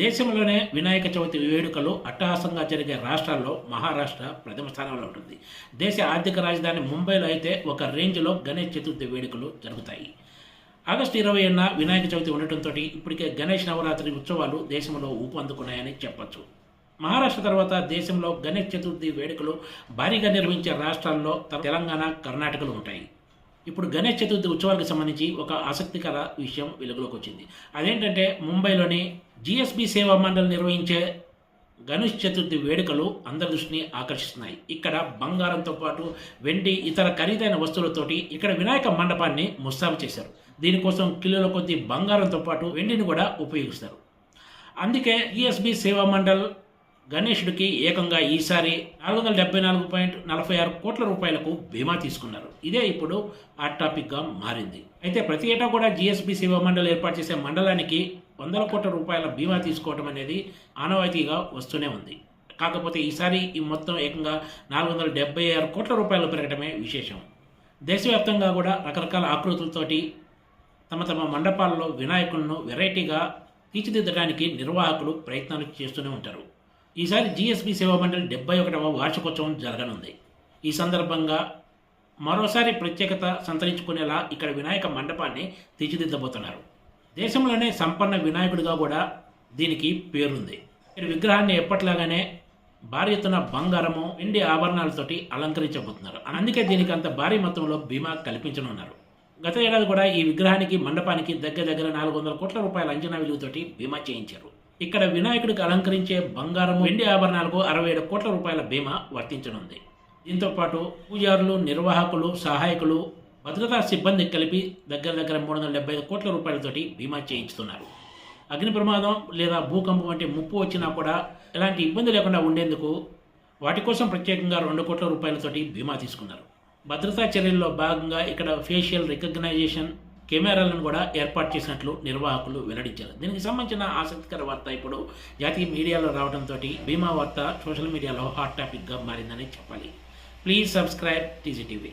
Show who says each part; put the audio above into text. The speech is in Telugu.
Speaker 1: దేశంలోనే వినాయక చవితి వేడుకలు అట్టహాసంగా జరిగే రాష్ట్రాల్లో మహారాష్ట్ర ప్రథమ స్థానంలో ఉంటుంది. దేశ ఆర్థిక రాజధాని ముంబైలో అయితే ఒక రేంజ్లో గణేష్ చతుర్థి వేడుకలు జరుగుతాయి. ఆగస్టు ఇరవై ఏడున వినాయక చవితి ఉండటంతో ఇప్పటికే గణేష్ నవరాత్రి ఉత్సవాలు దేశంలో ఊపందుకున్నాయని చెప్పచ్చు. మహారాష్ట్ర తర్వాత దేశంలో గణేష్ చతుర్థి వేడుకలు భారీగా నిర్వహించే రాష్ట్రాల్లో తెలంగాణ కర్ణాటకలు ఉంటాయి. ఇప్పుడు గణేష్ చతుర్థి ఉత్సవాలకు సంబంధించి ఒక ఆసక్తికర విషయం వెలుగులోకి వచ్చింది. అదేంటంటే ముంబైలోని జిఎస్బి సేవా మండలి నిర్వహించే గణేష్ చతుర్థి వేడుకలు అందరి దృష్టిని ఆకర్షిస్తున్నాయి. ఇక్కడ బంగారంతో పాటు వెండి ఇతర ఖరీదైన వస్తువులతోటి ఇక్కడ వినాయక మండపాన్ని ముస్తాబు చేశారు. దీనికోసం కిలోల కొద్ది బంగారంతో పాటు వెండిని కూడా ఉపయోగిస్తారు. అందుకే ఈఎస్బి సేవా మండల్ గణేషుడికి ఏకంగా ఈసారి నాలుగు వందల డెబ్బై నాలుగు పాయింట్ నలభై ఆరు కోట్ల రూపాయలకు బీమా తీసుకున్నారు. ఇదే ఇప్పుడు హాట్ టాపిక్గా మారింది. అయితే ప్రతి ఏటా కూడా జిఎస్బి సేవా మండలి ఏర్పాటు చేసే మండలానికి వందల కోట్ల రూపాయల బీమా తీసుకోవడం అనేది ఆనవాయితీగా వస్తూనే ఉంది. కాకపోతే ఈసారి ఈ మొత్తం ఏకంగా నాలుగు వందల డెబ్బై ఆరు కోట్ల రూపాయలు పెరగడమే విశేషం. దేశవ్యాప్తంగా కూడా రకరకాల ఆకృతులతోటి తమ తమ మండపాల్లో వినాయకులను వెరైటీగా తీర్చిదిద్దడానికి నిర్వాహకులు ప్రయత్నాలు చేస్తూనే ఉంటారు. ఈసారి జీఎస్బీ సేవా మండలి డెబ్బై ఒకటవ వార్షికోత్సవం జరగనుంది. ఈ సందర్భంగా మరోసారి ప్రత్యేకత సంతరించుకునేలా ఇక్కడ వినాయక మండపాన్ని తీర్చిదిద్దబోతున్నారు. దేశంలోనే సంపన్న వినాయకుడిగా కూడా దీనికి పేరుంది. ఈ విగ్రహాన్ని ఎప్పట్లాగానే భారీ ఎత్తున బంగారము వెండి ఆభరణాలతోటి అలంకరించబోతున్నారు. అందుకే దీనికి అంత భారీ మొత్తంలో బీమా కల్పించనున్నారు. గత ఏడాది కూడా ఈ విగ్రహానికి మండపానికి దగ్గర దగ్గర నాలుగు వందల కోట్ల రూపాయల అంచనా విలువతోటి బీమా చేయించారు. ఇక్కడ వినాయకుడికి అలంకరించే బంగారము వెండి ఆభరణాలకు అరవై ఏడు కోట్ల రూపాయల బీమా వర్తించనుంది. దీంతో పాటు పూజారులు నిర్వాహకులు సహాయకులు భద్రతా సిబ్బంది కలిపి దగ్గర దగ్గర మూడు వందల డెబ్బై ఐదు కోట్ల రూపాయలతోటి బీమా చేయించుతున్నారు. అగ్ని ప్రమాదం లేదా భూకంపం వంటి ముప్పు వచ్చినా కూడా ఎలాంటి ఇబ్బంది లేకుండా ఉండేందుకు వాటి కోసం ప్రత్యేకంగా రెండు కోట్ల రూపాయలతోటి బీమా తీసుకున్నారు. భద్రతా చర్యల్లో భాగంగా ఇక్కడ ఫేషియల్ రికగ్నైజేషన్ కెమెరాలను కూడా ఏర్పాటు చేసినట్లు నిర్వాహకులు వెల్లడించారు. దీనికి సంబంధించిన ఆసక్తికర వార్త ఇప్పుడు జాతీయ మీడియాలో రావడంతో బీమా వార్త సోషల్ మీడియాలో హాట్ టాపిక్గా మారిందని చెప్పాలి. Please subscribe TGTV